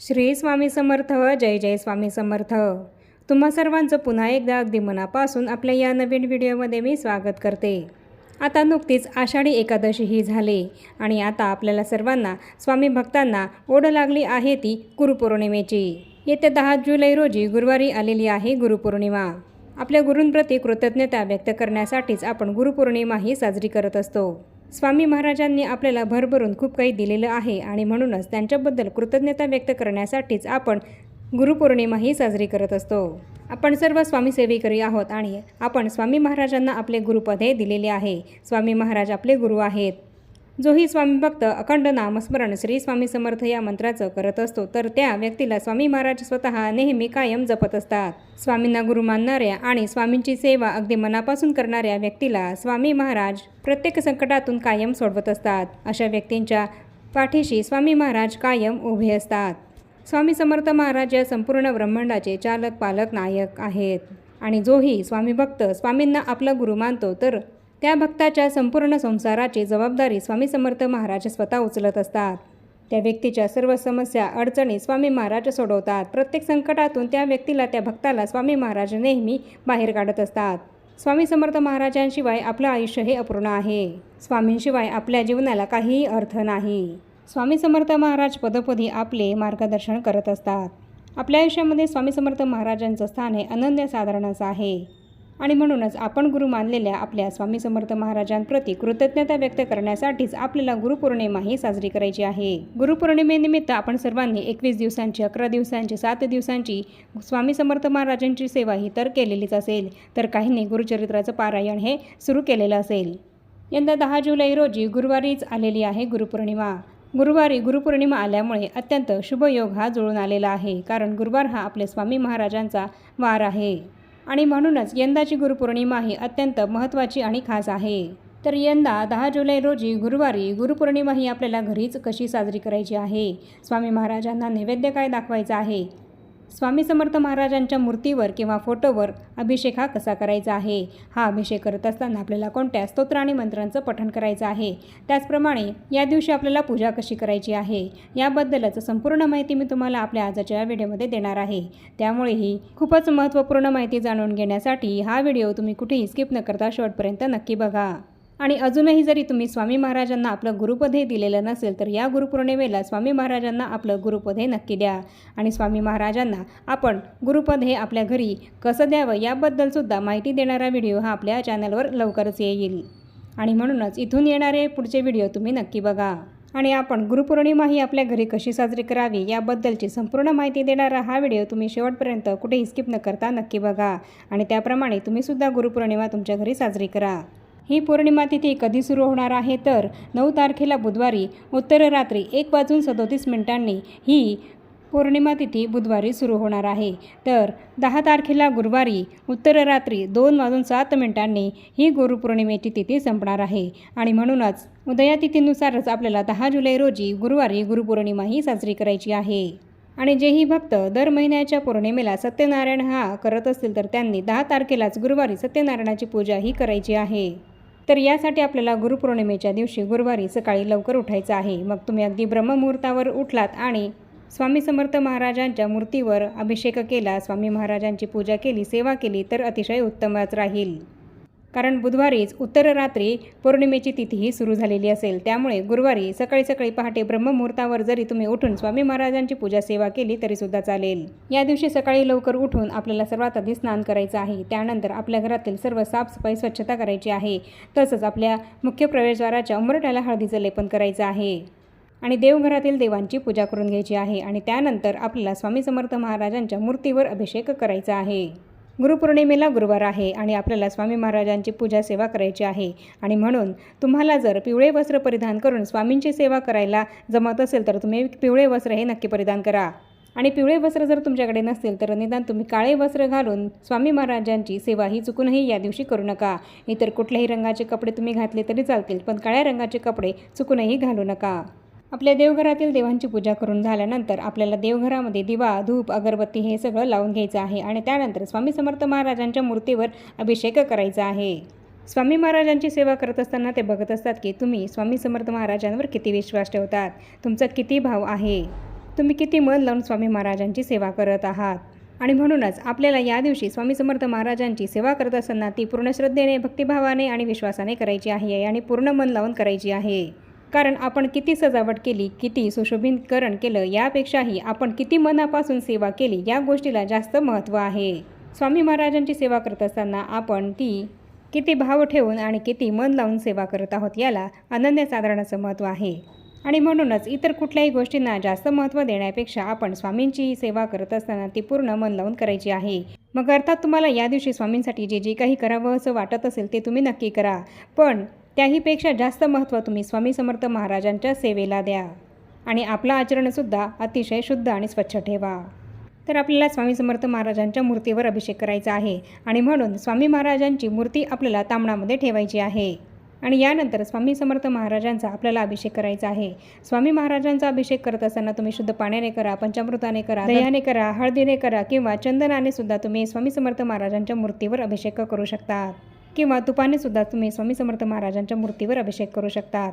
श्री स्वामी समर्थ जय जय स्वामी समर्थ. तुम्हा सर्वांचं पुन्हा एकदा अगदी मनापासून आपल्या या नवीन व्हिडिओमध्ये मी स्वागत करते. आता नुकतीच आषाढी एकादशी ही झाली आणि आता आपल्याला सर्वांना स्वामी भक्तांना ओढ लागली आहे ती गुरुपौर्णिमेची. येत्या दहा जुलै रोजी गुरुवारी आलेली आहे गुरुपौर्णिमा. आपल्या गुरूंप्रती कृतज्ञता व्यक्त करण्यासाठीच आपण गुरुपौर्णिमा ही साजरी करत असतो. स्वामी महाराजांनी आपल्याला भरभरून खूप काही दिलेलं आहे आणि म्हणूनच त्यांच्याबद्दल कृतज्ञता व्यक्त करण्यासाठीच आपण गुरुपौर्णिमा ही साजरी करत असतो. आपण सर्व स्वामी सेवेकरी आहोत आणि आपण स्वामी महाराजांना आपले गुरुपद हे दिलेले आहे. स्वामी महाराज आपले गुरु आहेत. जोही स्वामी भक्त अखंड नामस्मरण श्री स्वामी समर्थ या मंत्राचं करत असतो तर त्या व्यक्तीला स्वामी महाराज स्वतः नेहमी कायम जपत असतात. स्वामींना गुरु मानणाऱ्या आणि स्वामींची सेवा अगदी मनापासून करणाऱ्या व्यक्तीला स्वामी महाराज प्रत्येक संकटातून कायम सोडवत असतात. अशा व्यक्तींच्या पाठीशी स्वामी महाराज कायम उभे असतात. स्वामी समर्थ महाराज या संपूर्ण ब्रह्मांडाचे चालक पालक नायक आहेत. आणि जोही स्वामी भक्त स्वामींना आपला गुरु मानतो तर त्या भक्ताच्या संपूर्ण संसाराची जबाबदारी स्वामी समर्थ महाराज स्वतः उचलत असतात. त्या व्यक्तीच्या सर्व समस्या अडचणी स्वामी महाराज सोडवतात. प्रत्येक संकटातून त्या व्यक्तीला त्या भक्ताला स्वामी महाराज नेहमी बाहेर काढत असतात. स्वामी समर्थ महाराजांशिवाय आपलं आयुष्य हे अपूर्ण आहे. स्वामींशिवाय आपल्या जीवनाला काहीही अर्थ नाही. स्वामी समर्थ महाराज पदोपदी आपले मार्गदर्शन करत असतात. आपल्या आयुष्यामध्ये स्वामी समर्थ महाराजांचं स्थान हे अनन्यसाधारणच आहे. आणि म्हणूनच आपण गुरु मानलेल्या आपल्या स्वामी समर्थ महाराजांप्रती कृतज्ञता व्यक्त करण्यासाठीच आपल्याला गुरुपौर्णिमा ही साजरी करायची आहे. गुरुपौर्णिमेनिमित्त आपण सर्वांनी एकवीस दिवसांची अकरा दिवसांची सात दिवसांची स्वामी समर्थ महाराजांची सेवा ही तर केलेलीच असेल तर काहींनी गुरुचरित्राचं पारायण हे सुरू केलेलं असेल. यंदा दहा जुलै रोजी गुरुवारीच आलेली आहे गुरुपौर्णिमा. गुरुवारी गुरुपौर्णिमा आल्यामुळे अत्यंत शुभयोग हा जुळून आलेला आहे कारण गुरुवार हा आपले स्वामी महाराजांचा वार आहे. आणि म्हणूनच यंदाची गुरुपौर्णिमा ही अत्यंत महत्त्वाची आणि खास आहे. तर यंदा दहा जुलै रोजी गुरुवारी गुरुपौर्णिमा ही आपल्याला घरीच कशी साजरी करायची आहे? स्वामी महाराजांना नैवेद्य काय दाखवायचं आहे? स्वामी समर्थ महाराजांच्या मूर्तीवर किंवा फोटोवर अभिषेक हा कसा करायचा आहे? हा अभिषेक करत असताना आपल्याला कोणत्या स्तोत्र आणि मंत्रांचं पठण करायचं आहे? त्याचप्रमाणे या दिवशी आपल्याला पूजा कशी करायची आहे? याबद्दलच संपूर्ण माहिती मी तुम्हाला आपल्या आजच्या व्हिडिओमध्ये देणार आहे. त्यामुळेही खूपच महत्त्वपूर्ण माहिती जाणून घेण्यासाठी हा व्हिडिओ तुम्ही कुठेही स्किप न करता शेवटपर्यंत नक्की बघा. आणि अजूनही जरी तुम्ही स्वामी महाराजांना आपलं गुरुपद हे दिलेलं नसेल तर या गुरुपौर्णिमेला स्वामी महाराजांना आपलं गुरुपद हे नक्की द्या. आणि स्वामी महाराजांना आपण गुरुपद हे आपल्या घरी कसं द्यावं याबद्दलसुद्धा माहिती देणारा व्हिडिओ हा आपल्या चॅनलवर लवकरच येईल. आणि म्हणूनच इथून येणारे पुढचे व्हिडिओ तुम्ही नक्की बघा. आणि आपण गुरुपौर्णिमा ही आपल्या घरी कशी साजरी करावी याबद्दलची संपूर्ण माहिती देणारा हा व्हिडिओ तुम्ही शेवटपर्यंत कुठेही स्किप न करता नक्की बघा. आणि त्याप्रमाणे तुम्हीसुद्धा गुरुपौर्णिमा तुमच्या घरी साजरी करा. ही पौर्णिमा तिथी कधी सुरू होणार आहे तर नऊ तारखेला बुधवारी उत्तर रात्री एक वाजून सदोतीस मिनिटांनी ही पौर्णिमा तिथी बुधवारी सुरू होणार आहे. तर दहा तारखेला गुरुवारी उत्तर रात्री दोन वाजून सात मिनिटांनी ही गुरुपौर्णिमेची तिथी संपणार आहे. आणि म्हणूनच उदयातिथीनुसारच आपल्याला दहा जुलै रोजी गुरुवारी गुरुपौर्णिमा ही साजरी करायची आहे. आणि जेही भक्त दर महिन्याच्या पौर्णिमेला सत्यनारायण हा करत असतील तर त्यांनी दहा तारखेलाच गुरुवारी सत्यनारायणाची पूजा ही करायची आहे. तर यासाठी आपल्याला गुरुपौर्णिमेच्या दिवशी गुरुवारी सकाळी लवकर उठायचं आहे. मग तुम्ही अगदी ब्रह्ममुहूर्तावर उठलात आणि स्वामी समर्थ महाराजांच्या मूर्तीवर अभिषेक केला. स्वामी महाराजांची पूजा केली सेवा केली तर अतिशय उत्तमच राहील. कारण बुधवारीच उत्तर रात्री पौर्णिमेची तिथीही सुरू झालेली असेल. त्यामुळे गुरुवारी सकाळी सकाळी पहाटे ब्रह्ममुहूर्तावर जरी तुम्ही उठून स्वामी महाराजांची पूजा सेवा केली तरीसुद्धा चालेल. या दिवशी सकाळी लवकर उठून आपल्याला सर्वात आधी स्नान करायचं आहे. त्यानंतर आपल्या घरातील सर्व साफसफाई स्वच्छता करायची आहे. तसंच आपल्या मुख्य प्रवेशद्वाराच्या उमरट्याला हळदीचं लेपन करायचं आहे. आणि देवघरातील देवांची पूजा करून घ्यायची आहे. आणि त्यानंतर आपल्याला स्वामी समर्थ महाराजांच्या मूर्तीवर अभिषेक करायचा आहे. गुरुपौर्णिमेला गुरुवार आहे आणि आपल्याला स्वामी महाराजांची पूजा सेवा करायची आहे. आणि म्हणून तुम्हाला जर पिवळे वस्त्र परिधान करून स्वामींची सेवा करायला जमत असेल तर तुम्ही पिवळे वस्त्र हे नक्की परिधान करा. आणि पिवळे वस्त्र जर तुमच्याकडे नसतील तर निदान तुम्ही काळे वस्त्र घालून स्वामी महाराजांची सेवा ही चुकूनही या दिवशी करू नका. इतर कुठल्याही रंगाचे कपडे तुम्ही घातले तरी चालतील पण काळ्या रंगाचे कपडे चुकूनही घालू नका. आपल्या देवघरातील देवांची पूजा करून झाल्यानंतर आपल्याला देवघरामध्ये दिवा धूप अगरबत्ती हे सगळं लावून घ्यायचं आहे आणि त्यानंतर स्वामी समर्थ महाराजांच्या मूर्तीवर अभिषेक करायचा आहे. स्वामी महाराजांची सेवा करत असताना ते बघत असतात की तुम्ही स्वामी समर्थ महाराजांवर किती विश्वास ठेवतात? तुमचा किती भाव आहे? तुम्ही किती मन लावून स्वामी महाराजांची सेवा करत आहात? आणि म्हणूनच आपल्याला या दिवशी स्वामी समर्थ महाराजांची सेवा करत असताना ती पूर्ण श्रद्धेने भक्तिभावाने आणि विश्वासाने करायची आहे आणि पूर्ण मन लावून करायची आहे. कारण आपण किती सजावट केली किती सुशोभीकरण केलं यापेक्षाही आपण किती मनापासून सेवा केली या गोष्टीला जास्त महत्त्व आहे. स्वामी महाराजांची सेवा करत असताना आपण ती किती भाव ठेवून आणि किती मन लावून सेवा करत आहोत याला अनन्यसाधारणाचं महत्त्व आहे. आणि म्हणूनच इतर कुठल्याही गोष्टींना जास्त महत्त्व देण्यापेक्षा आपण स्वामींची सेवा करत असताना ती पूर्ण मन लावून करायची आहे. मग अर्थात तुम्हाला या दिवशी स्वामींसाठी जे जे काही करावं असं वाटत असेल ते तुम्ही नक्की करा. पण त्याहीपेक्षा जास्त महत्त्व तुम्ही स्वामी समर्थ महाराजांच्या सेवेला द्या. आणि आपलं आचरणसुद्धा अतिशय शुद्ध आणि स्वच्छ ठेवा. तर आपल्याला स्वामी समर्थ महाराजांच्या मूर्तीवर अभिषेक करायचा आहे आणि म्हणून स्वामी महाराजांची मूर्ती आपल्याला तांबणामध्ये ठेवायची आहे. आणि यानंतर स्वामी समर्थ महाराजांचा आपल्याला अभिषेक करायचा आहे. स्वामी महाराजांचा अभिषेक करत असताना तुम्ही शुद्ध पाण्याने करा पंचामृताने करा दह्याने करा हळदीने करा किंवा चंदनाने सुद्धा तुम्ही स्वामी समर्थ महाराजांच्या मूर्तीवर अभिषेक करू शकता. किंवा तुपानेसुद्धा तुम्ही स्वामी समर्थ महाराजांच्या मूर्तीवर अभिषेक करू शकतात.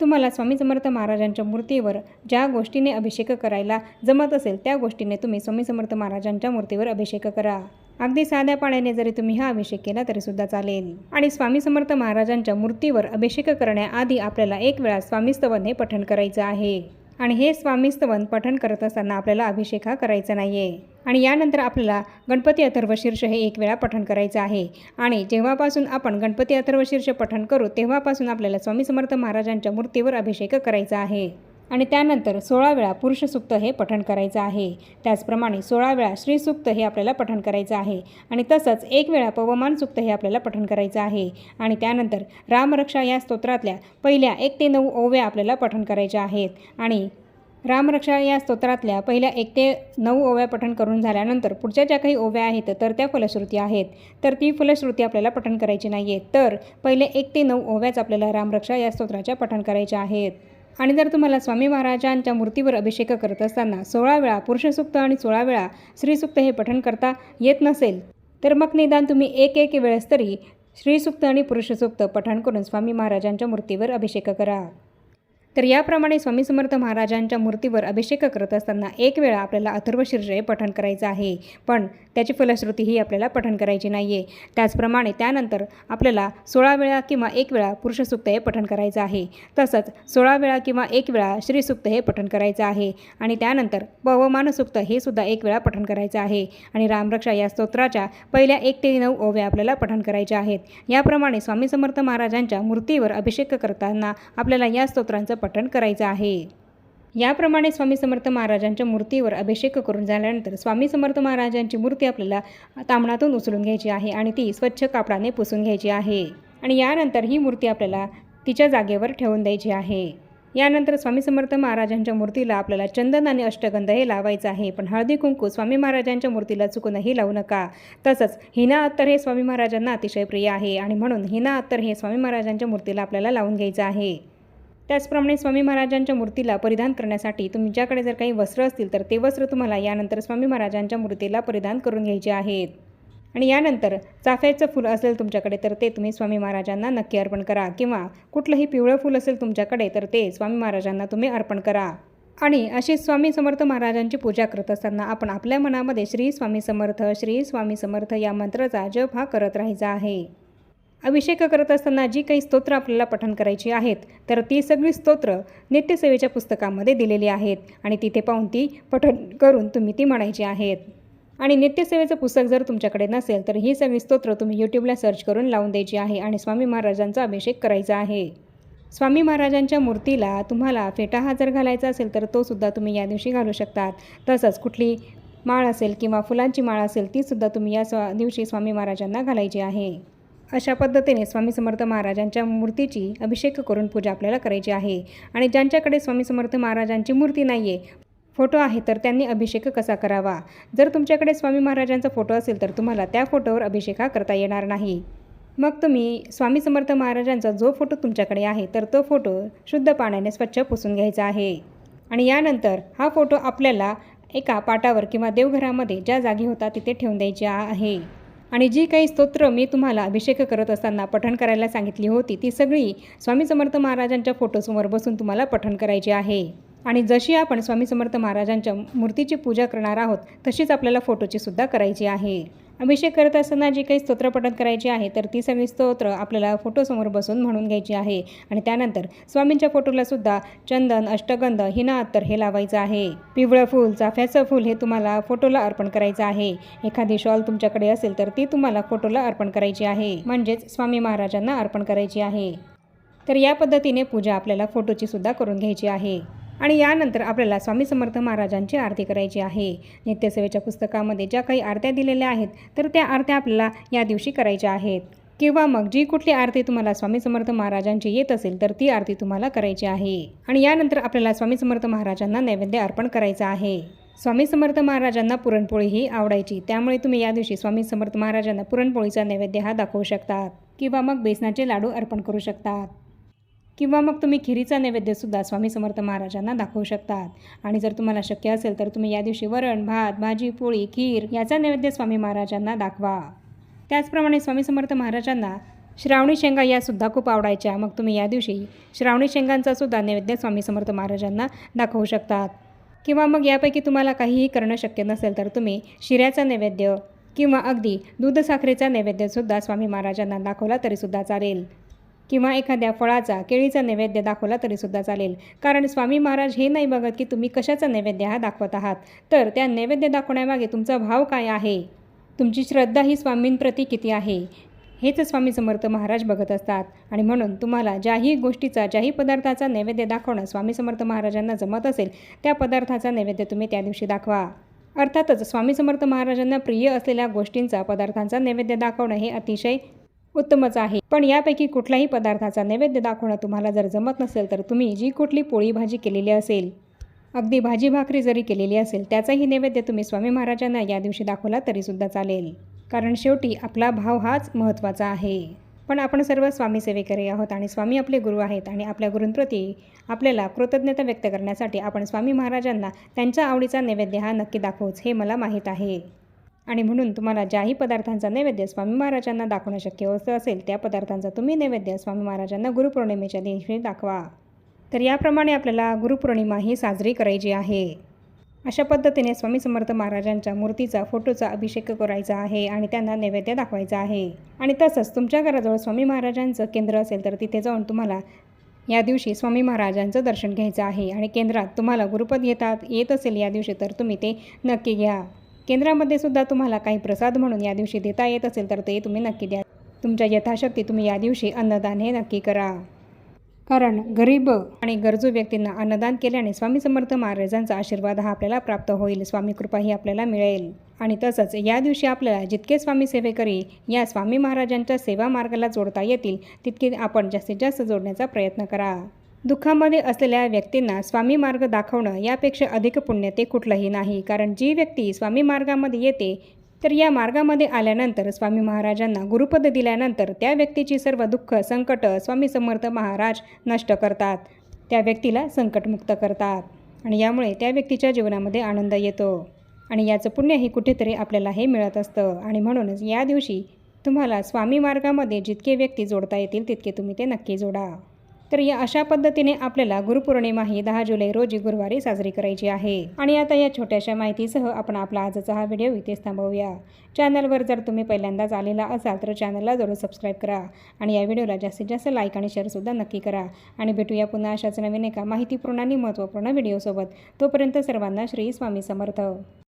तुम्हाला स्वामी समर्थ महाराजांच्या मूर्तीवर ज्या गोष्टीने अभिषेक करायला जमत असेल त्या गोष्टीने तुम्ही स्वामी समर्थ महाराजांच्या मूर्तीवर अभिषेक करा. अगदी साध्या पाण्याने जरी तुम्ही हा अभिषेक केला तरीसुद्धा चालेल. आणि स्वामी समर्थ महाराजांच्या मूर्तीवर अभिषेक करण्याआधी आपल्याला एक वेळा स्वामीस्तवन हे पठण करायचं आहे. आणि हे स्वामीस्तवन पठण करत असताना आपल्याला अभिषेक हा करायचा नाही आहे आणि यानंतर आपल्याला गणपती अथर्वशीर्ष हे एक वेळा पठण करायचं आहे. आणि जेव्हापासून आपण गणपती अथर्वशीर्ष पठण करू तेव्हापासून आपल्याला स्वामी समर्थ महाराजांच्या मूर्तीवर अभिषेक करायचा आहे. आणि त्यानंतर सोळा वेळा पुरुष सुक्त हे पठण करायचं आहे. त्याचप्रमाणे सोळा वेळा श्री सुक्त हे आपल्याला पठण करायचं आहे. आणि तसंच एक वेळा पवमान सुक्त हे आपल्याला पठण करायचं आहे. आणि त्यानंतर रामरक्षा या स्तोत्रातल्या पहिल्या एक ते नऊ ओव्या आपल्याला पठण करायच्या आहेत. आणि रामरक्षा या स्तोत्रातल्या पहिल्या एक ते नऊ ओव्या पठण करून झाल्यानंतर पुढच्या ज्या काही ओव्या आहेत तर त्या फलश्रुती आहेत. तर ती फलश्रुती आपल्याला पठण करायची नाही आहे तर पहिले एक ते नऊ ओव्याच आपल्याला रामरक्षा या स्तोत्राच्या पठण करायच्या आहेत. आणि जर तुम्हाला स्वामी महाराजांच्या मूर्तीवर अभिषेक करत असताना सोळा वेळा पुरुषसुक्त आणि सोळा वेळा श्रीसुक्त हे पठण करता येत नसेल तर मग निदान तुम्ही एक एक वेळेस तरी श्रीसुक्त आणि पुरुषसुक्त पठण करून स्वामी महाराजांच्या मूर्तीवर अभिषेक करा. तर याप्रमाणे स्वामी समर्थ महाराजांच्या मूर्तीवर अभिषेक करत असताना एक वेळा आपल्याला अथर्वशीर्ष हे पठण करायचं आहे. पण त्याची फलश्रुती ही आपल्याला पठण करायची नाही आहे त्याचप्रमाणे त्यानंतर आपल्याला सोळा वेळा किंवा एक वेळा पुरुषसुक्त हे पठण करायचं आहे. तसंच सोळा वेळा किंवा एक वेळा श्रीसुक्त हे पठण करायचं आहे. आणि त्यानंतर पवमानसुक्त हे सुद्धा एक वेळा पठण करायचं आहे. आणि रामरक्षा या स्तोत्राच्या पहिल्या एक ते नऊ ओव्या आपल्याला पठण करायच्या आहेत. याप्रमाणे स्वामी समर्थ महाराजांच्या मूर्तीवर अभिषेक करताना आपल्याला या स्तोत्रांचं पठण करायचं आहे. याप्रमाणे स्वामी समर्थ महाराजांच्या मूर्तीवर अभिषेक करून झाल्यानंतर स्वामी समर्थ महाराजांची मूर्ती आपल्याला तांबणातून उचलून घ्यायची आहे आणि ती स्वच्छ कापडाने पुसून घ्यायची आहे. आणि यानंतर ही मूर्ती आपल्याला तिच्या जागेवर ठेवून द्यायची आहे. यानंतर स्वामी समर्थ महाराजांच्या मूर्तीला आपल्याला चंदन आणि अष्टगंध हे लावायचं आहे. पण हळदी कुंकू स्वामी महाराजांच्या मूर्तीला चुकूनही लावू नका. तसंच हिना अत्तर हे स्वामी महाराजांना अतिशय प्रिय आहे. आणि म्हणून हिना अत्तर हे स्वामी महाराजांच्या मूर्तीला आपल्याला लावून घ्यायचं आहे. त्याचप्रमाणे स्वामी महाराजांच्या मूर्तीला परिधान करण्यासाठी तुमच्याकडे जर काही वस्त्र असतील तर ते वस्त्र तुम्हाला यानंतर स्वामी महाराजांच्या मूर्तीला परिधान करून घ्यायचे आहेत. आणि यानंतर चाफ्याचं फूल असेल तुमच्याकडे तर ते तुम्ही स्वामी महाराजांना नक्की अर्पण करा. किंवा कुठलंही पिवळं फूल असेल तुमच्याकडे तर ते स्वामी महाराजांना तुम्ही अर्पण करा. आणि अशी स्वामी समर्थ महाराजांची पूजा करत असताना आपण आपल्या मनामध्ये श्री स्वामी समर्थ श्री स्वामी समर्थ या मंत्राचा जप हा करत राहायचा आहे. अभिषेक करत असताना जी काही स्तोत्र आपल्याला पठण करायची आहेत तर ती सगळी स्तोत्र नित्यसेवेच्या पुस्तकामध्ये दिलेली आहेत आणि तिथे पाहून ती पठण करून तुम्ही ती म्हणायची आहेत. आणि नित्यसेवेचं पुस्तक जर तुमच्याकडे नसेल तर ही सगळी स्तोत्र तुम्ही यूट्यूबला सर्च करून लावून द्यायची आहे आणि स्वामी महाराजांचा अभिषेक करायचा आहे. स्वामी महाराजांच्या मूर्तीला तुम्हाला फेटा हा जर घालायचा असेल तर तो सुद्धा तुम्ही या दिवशी घालू शकतात. तसंच कुठली माळ असेल किंवा फुलांची माळ असेल तीसुद्धा तुम्ही या स्वा दिवशी स्वामी महाराजांना घालायची आहे. अशा पद्धतीने स्वामी समर्थ महाराजांच्या मूर्तीची अभिषेक करून पूजा आपल्याला करायची आहे. आणि ज्यांच्याकडे स्वामी समर्थ महाराजांची मूर्ती नाही आहे फोटो आहे तर त्यांनी अभिषेक कसा करावा? जर तुमच्याकडे स्वामी महाराजांचा फोटो असेल तर तुम्हाला त्या फोटोवर अभिषेक हा करता येणार नाही. मग तुम्ही स्वामी समर्थ महाराजांचा जो फोटो तुमच्याकडे आहे तर तो फोटो शुद्ध पाण्याने स्वच्छ पुसून घ्यायचा आहे. आणि यानंतर हा फोटो आपल्याला एका पाटावर किंवा देवघरामध्ये ज्या जागी होता तिथे ठेवून द्यायची आहे. आणि जी काही स्तोत्र मी तुम्हाला अभिषेक करत असताना पठण करायला सांगितली होती ती सगळी स्वामी समर्थ महाराजांच्या फोटोसमोर बसून तुम्हाला पठण करायची आहे. आणि जशी आपण स्वामी समर्थ महाराजांच्या मूर्तीची पूजा करणार आहोत तशीच आपल्याला फोटोची सुद्धा करायची आहे. अभिषेक करत असताना जी काही स्तोत्रपठण करायची आहे तर ती सगळी स्तोत्र आपल्याला फोटोसमोर बसून म्हणून घ्यायची आहे. आणि त्यानंतर स्वामींच्या फोटोला सुद्धा चंदन अष्टगंध हिना अत्तर हे लावायचं आहे. पिवळं फूल चाफ्याचं फूल हे तुम्हाला फोटोला अर्पण करायचं आहे. एखादी शॉल तुमच्याकडे असेल तर ती तुम्हाला फोटोला अर्पण करायची आहे. म्हणजेच स्वामी महाराजांना अर्पण करायची आहे. तर या पद्धतीने पूजा आपल्याला फोटोची सुद्धा करून घ्यायची आहे. आणि यानंतर आपल्याला स्वामी समर्थ महाराजांची आरती करायची आहे. नित्यसेवेच्या पुस्तकामध्ये ज्या काही आरत्या दिलेल्या आहेत तर त्या आरत्या आपल्याला या दिवशी करायच्या आहेत. किंवा मग जी कुठली आरती तुम्हाला स्वामी समर्थ महाराजांची येत असेल तर ती आरती तुम्हाला करायची आहे. आणि यानंतर आपल्याला स्वामी समर्थ महाराजांना नैवेद्य अर्पण करायचं आहे. स्वामी समर्थ महाराजांना पुरणपोळी ही आवडायची. त्यामुळे तुम्ही या दिवशी स्वामी समर्थ महाराजांना पुरणपोळीचा नैवेद्य हा दाखवू शकतात. किंवा मग बेसनाचे लाडू अर्पण करू शकतात. किंवा मग तुम्ही खिरीचा नैवेद्यसुद्धा स्वामी समर्थ महाराजांना दाखवू शकतात. आणि जर तुम्हाला शक्य असेल तर तुम्ही या दिवशी वरण भात भाजी पोळी खीर याचा नैवेद्य स्वामी महाराजांना दाखवा. त्याचप्रमाणे स्वामी समर्थ महाराजांना श्रावणी शेंगा यासुद्धा खूप आवडायच्या. मग तुम्ही या दिवशी श्रावणी शेंगांचासुद्धा नैवेद्य स्वामी समर्थ महाराजांना दाखवू शकतात. किंवा मग यापैकी तुम्हाला काहीही करणं शक्य नसेल तर तुम्ही शिऱ्याचा नैवेद्य किंवा अगदी दूधसाखरेचा नैवेद्यसुद्धा स्वामी महाराजांना दाखवला तरीसुद्धा चालेल. किंवा एखाद्या फळाचा केळीचा नैवेद्य दाखवला तरीसुद्धा चालेल. कारण स्वामी महाराज हे नाही बघत की तुम्ही कशाचा नैवेद्य हा दाखवत आहात. तर त्या नैवेद्य दाखवण्यामागे तुमचा भाव काय आहे? तुमची श्रद्धा ही स्वामींप्रती किती आहे? हेच स्वामी समर्थ महाराज बघत असतात. आणि म्हणून तुम्हाला ज्याही गोष्टीचा ज्याही पदार्थाचा नैवेद्य दाखवणं स्वामी समर्थ महाराजांना जमत असेल त्या पदार्थाचा नैवेद्य तुम्ही त्या दिवशी दाखवा. अर्थातच स्वामी समर्थ महाराजांना प्रिय असलेल्या गोष्टींचा पदार्थांचा नैवेद्य दाखवणं हे अतिशय उत्तमच आहे. पण यापैकी कुठल्याही पदार्थाचा नैवेद्य दाखवणं तुम्हाला जर जमत नसेल तर तुम्ही जी कुठली पोळी भाजी केलेली असेल अगदी भाजी भाकरी जरी केलेली असेल त्याचाही नैवेद्य तुम्ही स्वामी महाराजांना या दिवशी दाखवला तरीसुद्धा चालेल. कारण शेवटी आपला भाव हाच महत्त्वाचा आहे. पण आपण सर्व स्वामी सेवेकरी आहोत आणि स्वामी आपले गुरु आहेत आणि आपल्या गुरूंप्रती आपल्याला कृतज्ञता व्यक्त करण्यासाठी आपण स्वामी महाराजांना त्यांच्या आवडीचा नैवेद्य हा नक्की दाखवूच हे मला माहीत आहे. आणि म्हणून तुम्हाला ज्याही पदार्थांचा नैवेद्य स्वामी महाराजांना दाखवणं शक्य होत असेल त्या पदार्थांचा तुम्ही नैवेद्य स्वामी महाराजांना गुरुपौर्णिमेच्या दिवशी दाखवा. तर याप्रमाणे आपल्याला गुरुपौर्णिमा ही साजरी करायची आहे. अशा पद्धतीने स्वामी समर्थ महाराजांच्या मूर्तीचा फोटोचा अभिषेक करायचा आहे आणि त्यांना नैवेद्य दाखवायचा आहे. आणि तसंच तुमच्या घराजवळ स्वामी महाराजांचं केंद्र असेल तर तिथे जाऊन तुम्हाला या दिवशी स्वामी महाराजांचं दर्शन घ्यायचं आहे आणि केंद्रात तुम्हाला गुरुपद येतात येत असेल या दिवशी तर तुम्ही ते नक्की घ्या. केंद्रामध्ये सुद्धा तुम्हाला काही प्रसाद म्हणून या दिवशी देता येत असेल तर ते तुम्ही नक्की द्या. तुमच्या यथाशक्ती तुम्ही या दिवशी अन्नदान हे नक्की करा. कारण गरीब आणि गरजू व्यक्तींना अन्नदान केल्याने स्वामी समर्थ महाराजांचा आशीर्वाद हा आपल्याला प्राप्त होईल स्वामी कृपा ही आपल्याला मिळेल. आणि तसंच या दिवशी आपल्याला जितके स्वामी सेवेकरी या स्वामी महाराजांच्या सेवा मार्गाला जोडता येतील तितके आपण जास्तीत जास्त जोडण्याचा प्रयत्न करा. दुःखामध्ये असलेल्या व्यक्तींना स्वामी मार्ग दाखवणं यापेक्षा अधिक पुण्य ते कुठलंही नाही. कारण जी व्यक्ती स्वामी मार्गामध्ये येते तर या मार्गामध्ये आल्यानंतर स्वामी महाराजांना गुरुपद दिल्यानंतर त्या व्यक्तीची सर्व दुःख संकट स्वामी समर्थ महाराज नष्ट करतात. त्या व्यक्तीला संकटमुक्त करतात. आणि यामुळे त्या व्यक्तीच्या जीवनामध्ये आनंद येतो. आणि याचं पुण्यही कुठेतरी आपल्याला हे मिळत असतं. आणि म्हणूनच या दिवशी तुम्हाला स्वामी मार्गामध्ये जितके व्यक्ती जोडता येतील तितके तुम्ही ते नक्की जोडा. तर या अशा पद्धतीने आपल्याला गुरुपौर्णिमा ही दहा जुलै रोजी गुरुवारी साजरी करायची आहे. आणि आता या छोट्याशा माहितीसह आपण आपला आजचा हा व्हिडिओ इथेच थांबवूया. चॅनलवर जर तुम्ही पहिल्यांदाच आलेला असाल तर चॅनलला जरूर सबस्क्राईब करा आणि या व्हिडिओला जास्तीत जास्त लाईक आणि शेअरसुद्धा नक्की करा. आणि भेटूया पुन्हा अशाच नवीन एका माहितीपूर्ण आणि महत्त्वपूर्ण व्हिडिओसोबत. तोपर्यंत सर्वांना श्री स्वामी समर्थ.